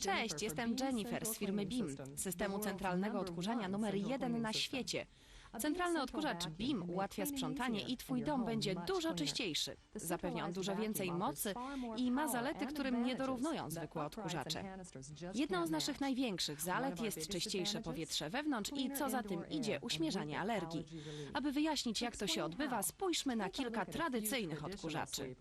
Cześć, jestem Jennifer z firmy BIM, systemu centralnego odkurzania numer jeden na świecie. Centralny odkurzacz BIM ułatwia sprzątanie i Twój dom będzie dużo czyściejszy. Zapewnia on dużo więcej mocy i ma zalety, którym nie dorównują zwykłe odkurzacze. Jedną z naszych największych zalet jest czyściejsze powietrze wewnątrz i co za tym idzie uśmierzanie alergii. Aby wyjaśnić jak to się odbywa, spójrzmy na kilka tradycyjnych odkurzaczy.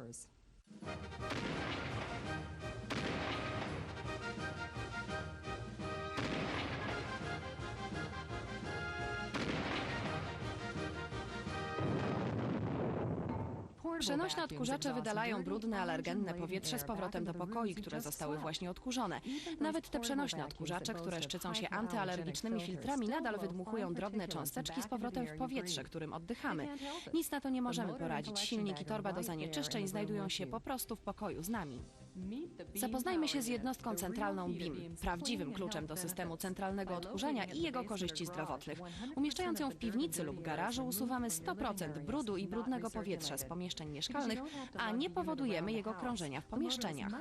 Przenośne odkurzacze wydalają brudne, alergenne powietrze z powrotem do pokoi, które zostały właśnie odkurzone. Nawet te przenośne odkurzacze, które szczycą się antyalergicznymi filtrami, nadal wydmuchują drobne cząsteczki z powrotem w powietrze, którym oddychamy. Nic na to nie możemy poradzić. Silnik i torba do zanieczyszczeń znajdują się po prostu w pokoju z nami. Zapoznajmy się z jednostką centralną BIM, prawdziwym kluczem do systemu centralnego odkurzania i jego korzyści zdrowotnych. Umieszczając ją w piwnicy lub garażu, usuwamy 100% brudu i brudnego powietrza z pomieszczeń mieszkalnych, a nie powodujemy jego krążenia w pomieszczeniach.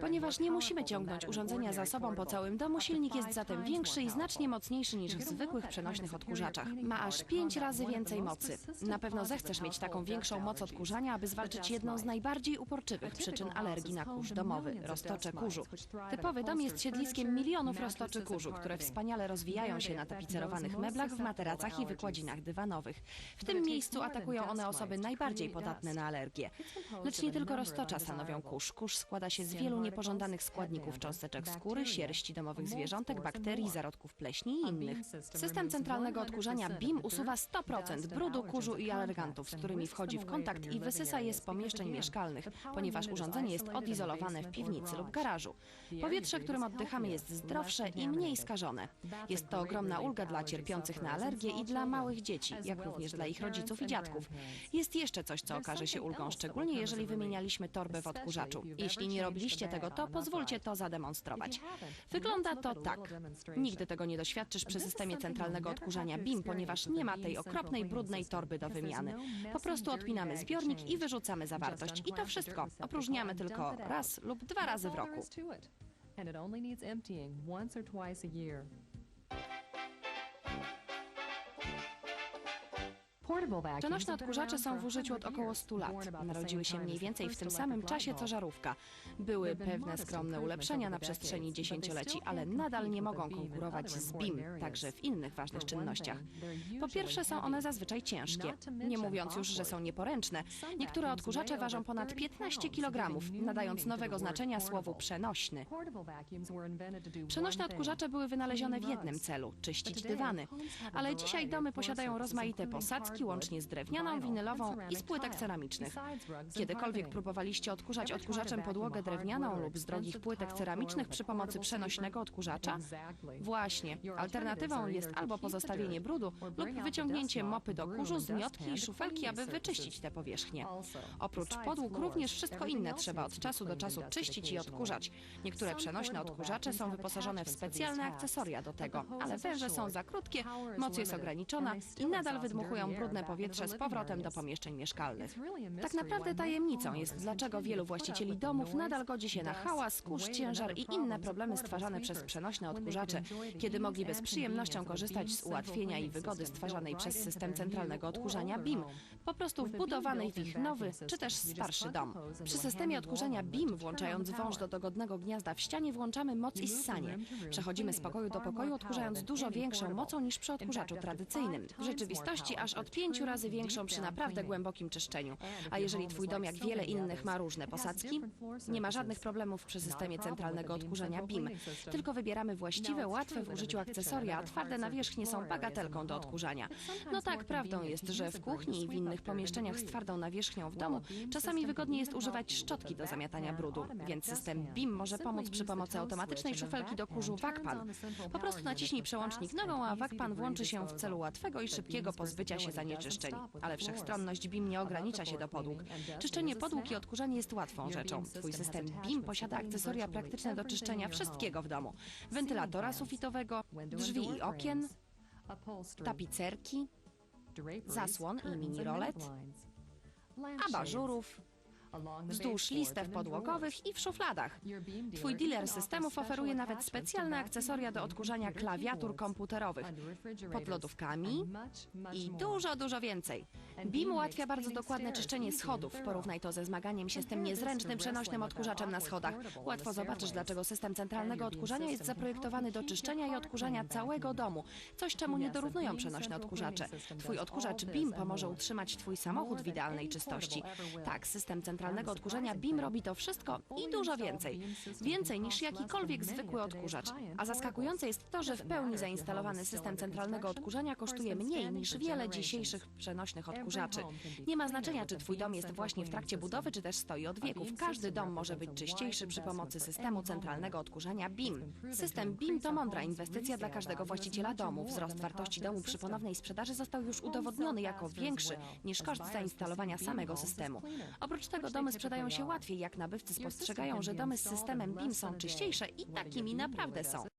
Ponieważ nie musimy ciągnąć urządzenia za sobą po całym domu, silnik jest zatem większy i znacznie mocniejszy niż w zwykłych przenośnych odkurzaczach. Ma aż 5 razy więcej mocy. Na pewno zechcesz mieć taką większą moc odkurzania, aby zwalczyć jedną z najbardziej uporczywych przyczyn alergii na kurz domowy roztocze kurzu. Typowy dom jest siedliskiem milionów roztoczy kurzu, które wspaniale rozwijają się na tapicerowanych meblach, w materacach i wykładzinach dywanowych. W tym miejscu atakują one osoby najbardziej podatne na alergię. Lecz nie tylko roztocza stanowią kurz. Kurz składa się z wielu niepożądanych składników cząsteczek skóry, sierści domowych zwierzątek, bakterii, zarodków pleśni i innych. System centralnego odkurzania BIM usuwa 100% brudu, kurzu i alergantów, z którymi wchodzi w kontakt i wysysa je z pomieszczeń mieszkalnych, ponieważ urządzenie jest odizolowane w piwnicy lub garażu. Powietrze, którym oddychamy jest zdrowsze i mniej skażone. Jest to ogromna ulga dla cierpiących na alergię i dla małych dzieci, jak również dla ich rodziców i dziadków. Jest jeszcze coś, co okaże się ulgą, szczególnie jeżeli wymienialiśmy torbę w odkurzaczu. Jeśli nie robiliście tego, to pozwólcie to zademonstrować. Wygląda to tak. Nigdy tego nie doświadczysz przy systemie centralnego odkurzania BIM, ponieważ nie ma tej okropnej, brudnej torby do wymiany. Po prostu odpinamy zbiornik i wyrzucamy zawartość. I to wszystko. Opróżniamy tylko raz lub dwa razy w roku. Przenośne odkurzacze są w użyciu od około 100 lat. Narodziły się mniej więcej w tym samym czasie co żarówka. Były pewne skromne ulepszenia na przestrzeni dziesięcioleci, ale nadal nie mogą konkurować z BIM, także w innych ważnych czynnościach. Po pierwsze są one zazwyczaj ciężkie, nie mówiąc już, że są nieporęczne. Niektóre odkurzacze ważą ponad 15 kg, nadając nowego znaczenia słowu przenośny. Przenośne odkurzacze były wynalezione w jednym celu – czyścić dywany. Ale dzisiaj domy posiadają rozmaite posadzki, łącznie z drewnianą, winylową i z płytek ceramicznych. Kiedykolwiek próbowaliście odkurzać odkurzaczem podłogę drewnianą lub z drogich płytek ceramicznych przy pomocy przenośnego odkurzacza? Właśnie. Alternatywą jest albo pozostawienie brudu lub wyciągnięcie mopy do kurzu, zmiotki i szufelki, aby wyczyścić te powierzchnie. Oprócz podłóg również wszystko inne trzeba od czasu do czasu czyścić i odkurzać. Niektóre przenośne odkurzacze są wyposażone w specjalne akcesoria do tego, ale węże są za krótkie, moc jest ograniczona i nadal wydmuchują brudne powietrze z powrotem do pomieszczeń mieszkalnych. Tak naprawdę tajemnicą jest, dlaczego wielu właścicieli domów nadal godzi się na hałas, kurz, ciężar i inne problemy stwarzane przez przenośne odkurzacze, kiedy mogliby z przyjemnością korzystać z ułatwienia i wygody stwarzanej przez system centralnego odkurzania BIM, po prostu wbudowanej w ich nowy czy też starszy dom. Przy systemie odkurzania BIM, włączając wąż do dogodnego gniazda w ścianie, włączamy moc i ssanie. Przechodzimy z pokoju do pokoju, odkurzając dużo większą mocą niż przy odkurzaczu tradycyjnym. W rzeczywistości aż od pięciu razy większą przy naprawdę głębokim czyszczeniu. A jeżeli twój dom, jak wiele innych, ma różne posadzki, nie ma żadnych problemów przy systemie centralnego odkurzania BIM. Tylko wybieramy właściwe, łatwe w użyciu akcesoria, a twarde nawierzchnie są bagatelką do odkurzania. No tak, prawdą jest, że w kuchni i w innych pomieszczeniach z twardą nawierzchnią w domu czasami wygodnie jest używać szczotki do zamiatania brudu, więc system BIM może pomóc przy pomocy automatycznej szufelki do kurzu Wagpan. Po prostu naciśnij przełącznik nogą, a Wagpan włączy się w celu łatwego i szybkiego pozbycia się zanieczyszczeń. Ale wszechstronność BIM nie ogranicza się do podłóg. Czyszczenie podłóg i odkurzanie jest łatwą rzeczą. Twój system BIM posiada akcesoria praktyczne do czyszczenia wszystkiego w domu. Wentylatora sufitowego, drzwi i okien, tapicerki, zasłon i mini rolet, abażurów, wzdłuż listew podłogowych i w szufladach. Twój dealer systemów oferuje nawet specjalne akcesoria do odkurzania klawiatur komputerowych pod lodówkami i dużo, dużo więcej. BIM ułatwia bardzo dokładne czyszczenie schodów. Porównaj to ze zmaganiem się z tym niezręcznym, przenośnym odkurzaczem na schodach. Łatwo zobaczysz, dlaczego system centralnego odkurzania jest zaprojektowany do czyszczenia i odkurzania całego domu. Coś, czemu nie dorównują przenośne odkurzacze. Twój odkurzacz BIM pomoże utrzymać Twój samochód w idealnej czystości. Tak, system centralnego odkurzania BIM robi to wszystko i dużo więcej. Więcej niż jakikolwiek zwykły odkurzacz. A zaskakujące jest to, że w pełni zainstalowany system centralnego odkurzania kosztuje mniej niż wiele dzisiejszych przenośnych odkurzaczy. Nie ma znaczenia, czy Twój dom jest właśnie w trakcie budowy, czy też stoi od wieków. Każdy dom może być czyściejszy przy pomocy systemu centralnego odkurzania BIM. System BIM to mądra inwestycja dla każdego właściciela domu. Wzrost wartości domu przy ponownej sprzedaży został już udowodniony jako większy niż koszt zainstalowania samego systemu. Oprócz tego domy sprzedają się łatwiej, jak nabywcy spostrzegają, że domy z systemem BIM są czyściejsze i takimi naprawdę są.